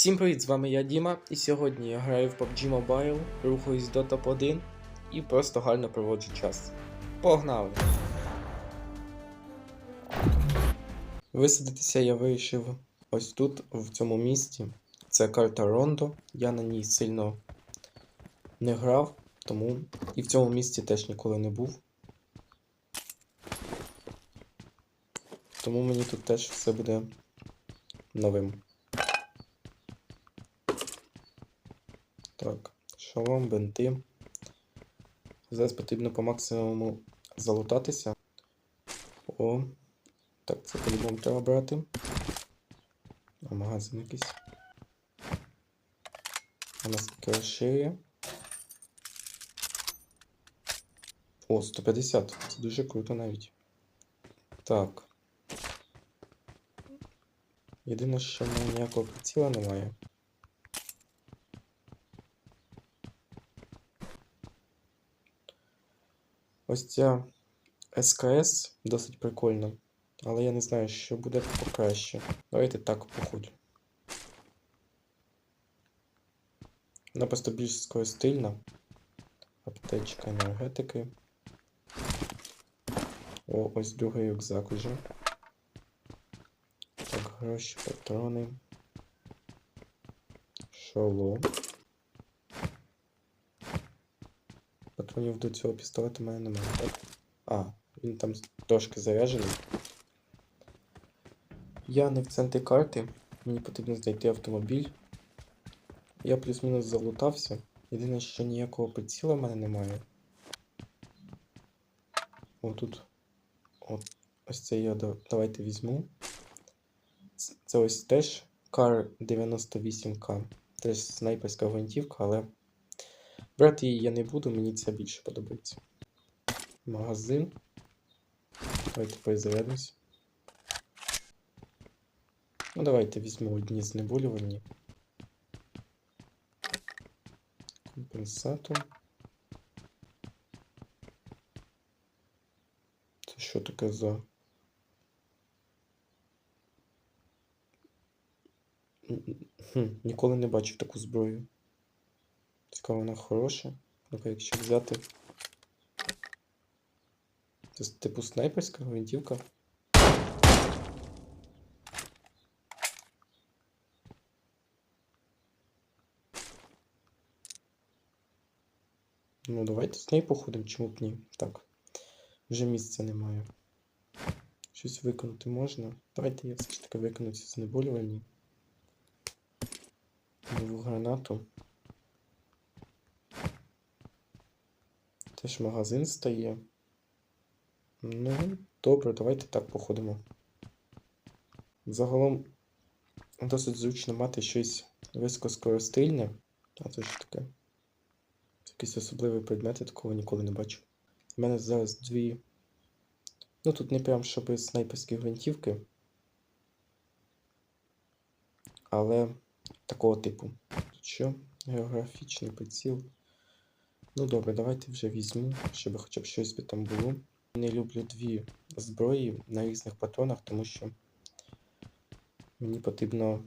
Всім привіт, з вами я Діма, і сьогодні я граю в PUBG Mobile, рухаюсь до топ-1 і просто гарно проводжу час. Погнали! Висадитися я вирішив ось тут, в цьому місті. Це карта Рондо. Я на ній сильно не грав, тому і в цьому місті теж ніколи не був. Тому мені тут теж все буде новим. Так, шалом, бенти. Зараз потрібно по максимуму залутатися. О, так, це по-любому треба брати. А магазин якийсь. А наскільки розширює. О, 150. Це дуже круто навіть. Так. Єдине, що в мене ніякого приціла немає. Ось ця СКС досить прикольна, але я не знаю, що буде покраще. Давайте так походь. Вона просто більш скоростильна. Аптечка енергетики. О, ось другий рюкзак уже. Так, гроші, патрони. Шоло. Патронів до цього пістолета мене немає? А, він там трошки заряджений. Я не в центрі карти. Мені потрібно знайти автомобіль. Я плюс-мінус залутався. Єдине, що ніякого приціла в мене немає. О, тут. От, ось це я давайте візьму. Це ось теж Кар 98К. Теж снайперська гвинтівка, але брати її я не буду, мені це більше подобається. Магазин. Давайте перезарядимось. Ну, давайте візьму одні знеболювальні. Компенсатор. Це що таке за. Хм, ніколи не бачив таку зброю. Цікаво, вона хороша. Ну-ка, якщо взяти. Це типу снайперська гвинтівка. Ну, давайте з нею походимо, чому б ні. Так. Вже місця немає. Щось виконати можна. Давайте я все ж таки виконую ці знеболювальні. Нову гранату. Теж магазин стає. Ну, добре, давайте так походимо. Загалом досить зручно мати щось високоскоростильне. А це ж таке. Якийсь особливий предмет, я такого ніколи не бачу. У мене зараз дві. Ну тут не прям щоб снайперські гвинтівки. Але такого типу. Тут що? Географічний приціл. Ну добре, давайте вже візьму, щоб хоча б щось би там було. Не люблю дві зброї на різних патронах, тому що мені потрібно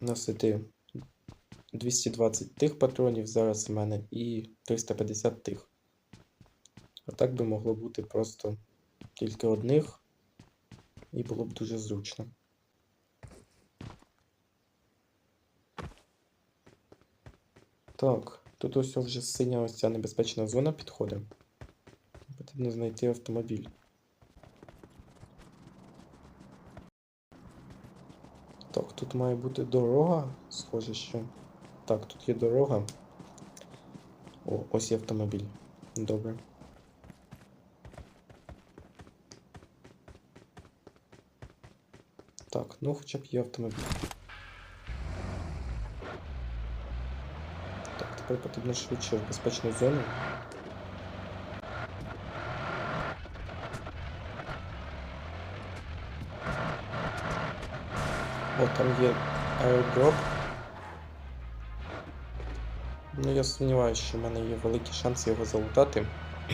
носити 220 тих патронів зараз в мене і 350 тих. А так би могло бути просто тільки одних, і було б дуже зручно. Так, тут ось вже синя ось ця небезпечна зона підходить. Потрібно знайти автомобіль. Так, тут має бути дорога. Схоже, що. Так, тут є дорога. О, ось є автомобіль. Добре. Так, ну хоча б є автомобіль. Так, тепер потрібно швидше в безпечну зону. О, там є аеродроп. Ну, я сумніваюся, що в мене є великі шанси його залутати.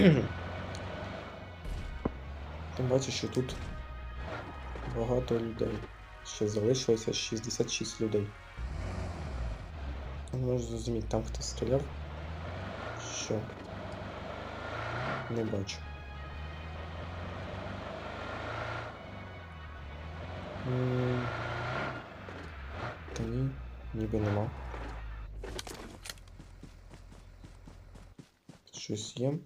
Тим бачу, що тут багато людей. Ще залишилося 66 людей. Не можу зрозуміти, там хтось стріляв. Що? Не бачу. Та ні, ніби нема. Щось є.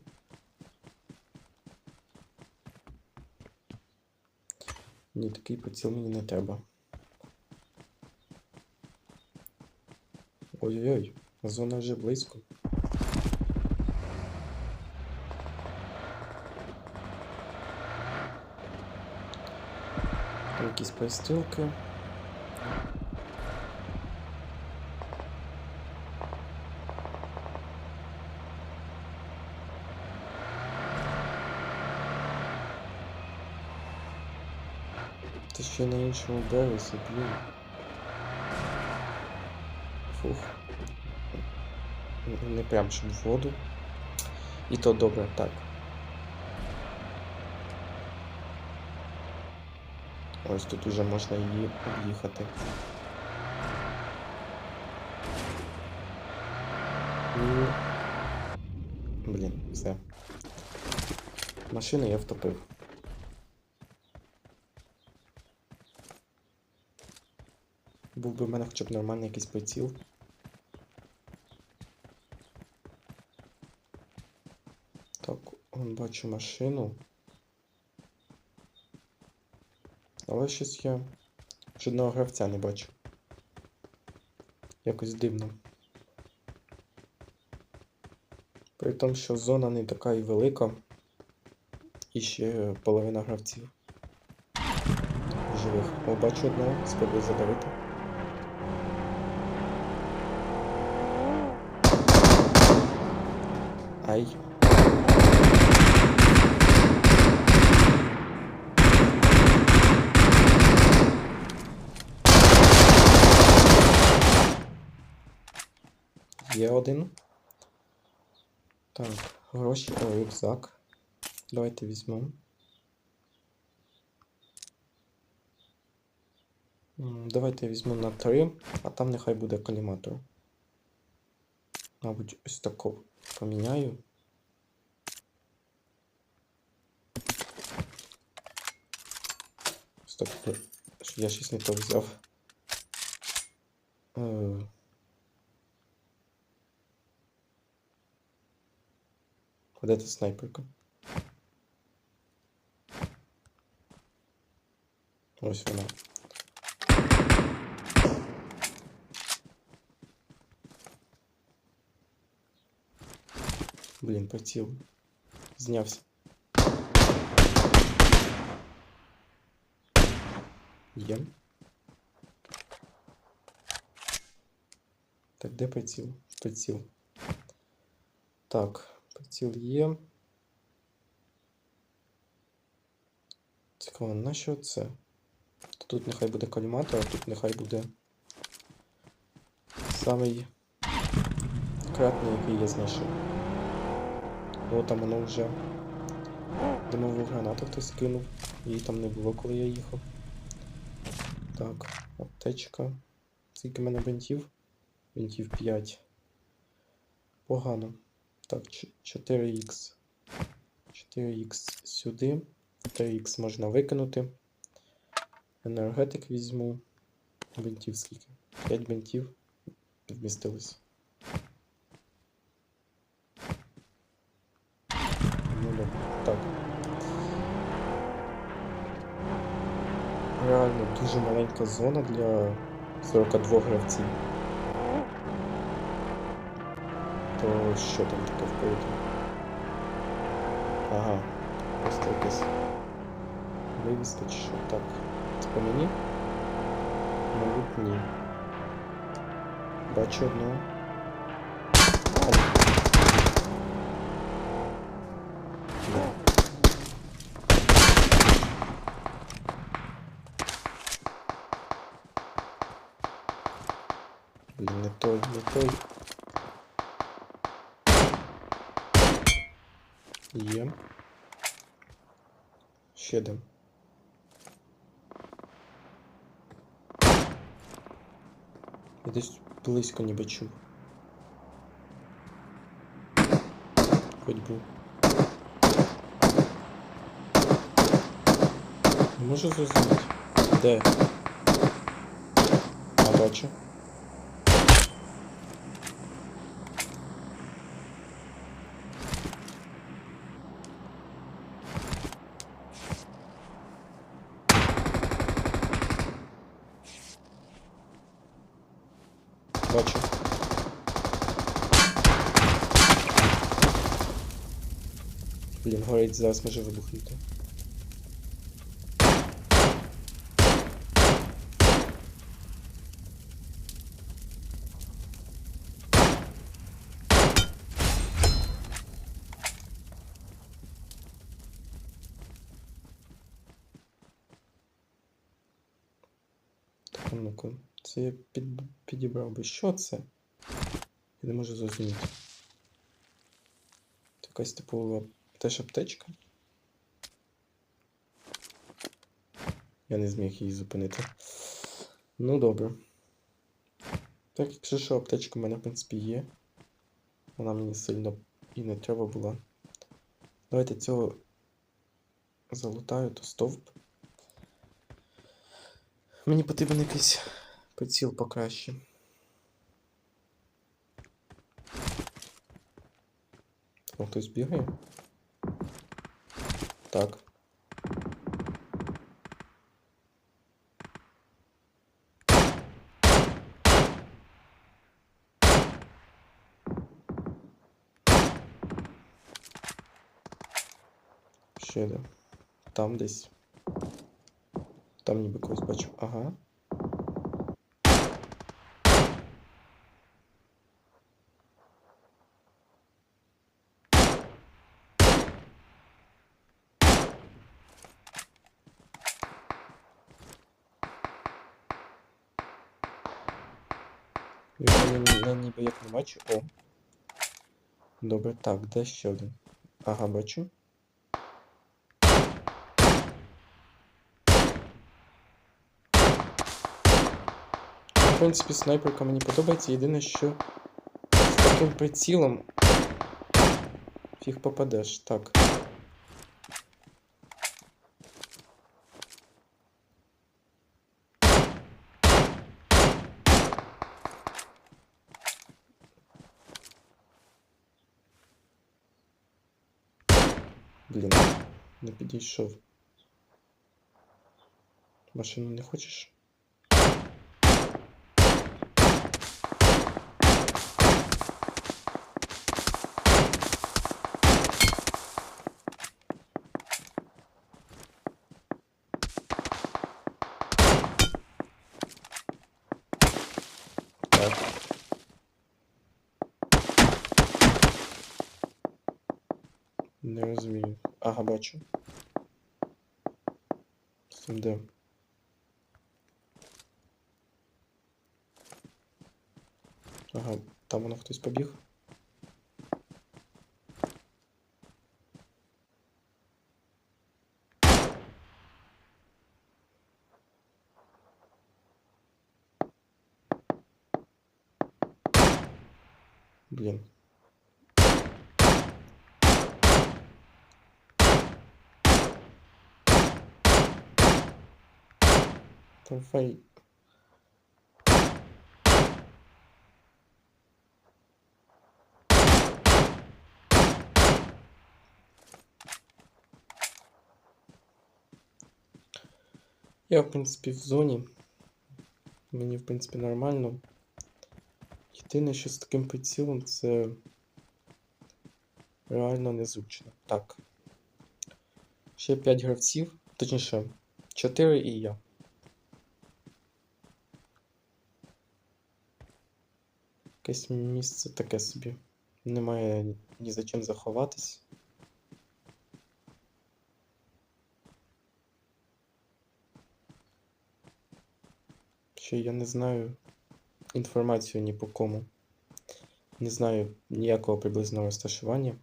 Ні, такий приціл мені не треба. Ой-ой-ой, зона вже близько. Якісь перестрілки. Та ще на іншому березі, блін. Фух. Не прям щоб в воду. І то добре, так. Ось тут уже можна її об'їхати. І... Блін, все. Машину я втопив. Був би в мене хоча б нормальний якийсь приціл. Так, он бачу машину. Але щось я жодного гравця не бачу. Якось дивно. При тому, що зона не така і велика. І ще половина гравців. Живих. О, бачу одного, спробую задавити. Ай. Є один. Так, гроші, о, рюкзак. Давайте візьмемо. Давайте візьму на 3, а там нехай буде коліматор. Мабуть, ось таку поміняю. Стоп, е, я щось не то взяв. Е, А де та снайперка? Ось вона. Блін, приціл. Знявся. Є. Так, де приціл? Приціл. Так, Приціл є. Цікаво, на що це? Тут нехай буде коліматор, а тут нехай буде самий кратний, який я знайшов. О, там воно вже димову гранату хтось кинув. Її там не було, коли я їхав. Так, аптечка. Скільки в мене бинтів? Бинтів 5. Погано. Так, 4х. 4х сюди. 3х можна викинути. Енергетик візьму. Бинтів скільки? 5 бинтів вмістилось. Ну добре, так. Реально дуже маленька зона для 42 гравців. То що там таке впереді? Ага, просто якась вивіска чи що так. Це по мені? Мабуть, ні. Бачу одного. Блін, не той, не той. Ще один. Я десь близько ніби чув. Хоч був. Не можу зрозуміти. Де? А бачу. Бачу. Блін, горить зараз може вибухнути. Ну-ка. Це я під, підібрав би. Що це? Я не можу зрозуміти. Це якась типова теж аптечка. Я не зміг її зупинити. Ну добре. Так, якщо що, аптечка в мене, в принципі, є. Вона мені сильно і не треба була. Давайте цього залутаю, то стовп. Мені потрібен якийсь приціл покраще. О, хтось бігає? Так. Ще де? Там десь. Там ніби когось бачу. Ага. Я, ніби як не бачу. О. Добре, так, де ще один? Ага, бачу. В принципі, снайперка мені подобається. Єдине, що з таким прицілом фіг попадеш. Так. Блін, не підійшов. Машину не хочеш? Не розумію. Ага, бачу. Де? Ага, там воно хтось побіг. Блін. Давай. Я, в принципі, в зоні. Мені, в принципі, нормально. Єдине, що з таким прицілом це реально незручно. Так. Ще 5 гравців, точніше, 4 і я. Якесь місце таке собі. Немає ні за чим заховатись. Ще я не знаю інформацію ні по кому. Не знаю ніякого приблизного розташування.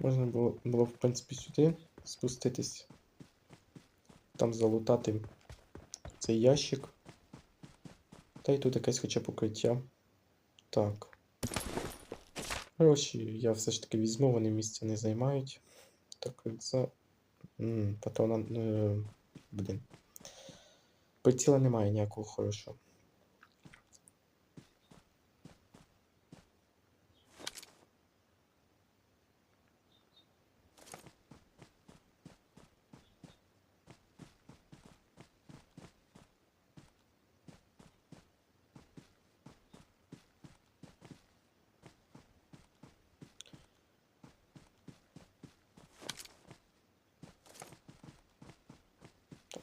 Можна було, було в принципі, сюди спуститись, там залутати цей ящик. Та й тут якесь хоча покриття. Так. Гроші я все ж таки візьму, вони місця не займають. Так, за. Патрона. Е, блін. Приціла немає ніякого хорошого.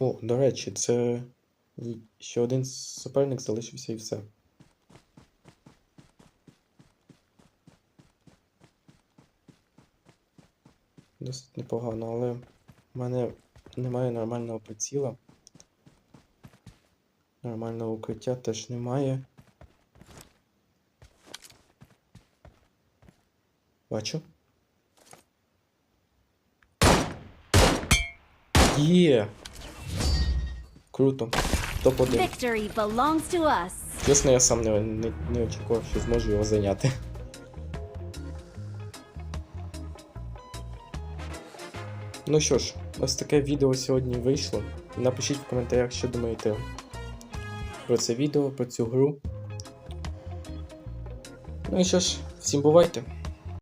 О, до речі, це ще один суперник залишився і все. Досить непогано, але в мене немає нормального приціла. Нормального укриття теж немає. Бачу. Є! Круто. Топ-1. Victory belongs to us. Чесно, я сам не, не, не очікував, що зможу його зайняти. Ну що ж, ось таке відео сьогодні вийшло. Напишіть в коментарях, що думаєте про це відео, про цю гру. Ну і що ж, всім бувайте!